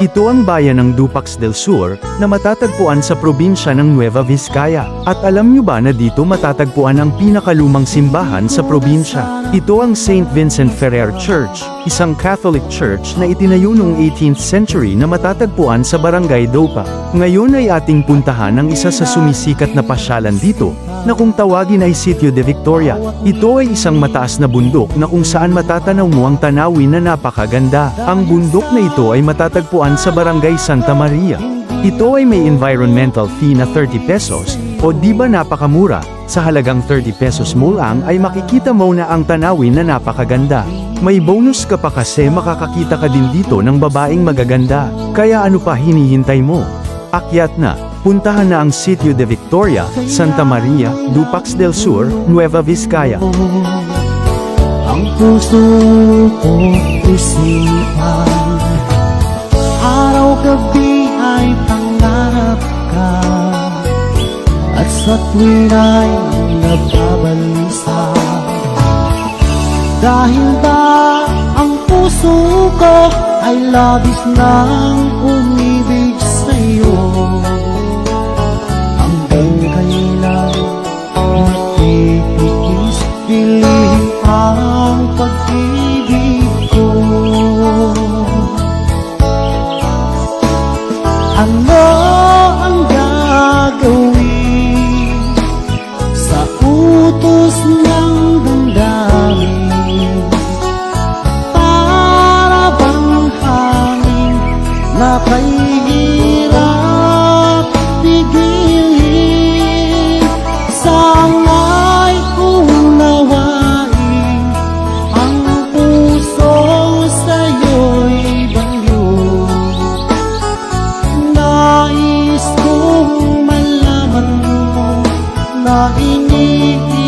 Ito ang bayan ng Dupax del Sur, na matatagpuan sa probinsya ng Nueva Vizcaya. At alam nyo ba na dito matatagpuan ang pinakalumang simbahan sa probinsya? Ito ang St. Vincent Ferrer Church, isang Catholic church na itinayo noong 18th century na matatagpuan sa Barangay Dopa. Ngayon ay ating puntahan ang isa sa sumisikat na pasyalan dito, na kung tawagin ay Sitio de Victoria. Ito ay isang mataas na bundok na kung saan matatanaw mo ang tanawin na napakaganda. Ang bundok na ito ay matatagpuan sa Barangay Santa Maria. Ito ay may environmental fee na 30 pesos, o di ba napakamura, sa halagang 30 pesos mo lang ay makikita mo na ang tanawin na napakaganda. May bonus ka pa kasi makakakita ka din dito ng babaeng magaganda, kaya ano pa hinihintay mo? Akyat na, puntahan na ang Sitio de Victoria, Santa Maria, Dupax del Sur, Nueva Vizcaya. Ang puso ko't isipan. Araw-gabi ay pangarap ka. At sa tuwin ay nababalisa Dahil ang puso ko ay labis nang umibig sa'yo. Hanggang kailan Matitiis piling ang pag-ibig ko. Ano kahirap pigilin. Sana'y unawain Ang puso sa'yo'y bagyo Nais kong malaman mo Na iniibig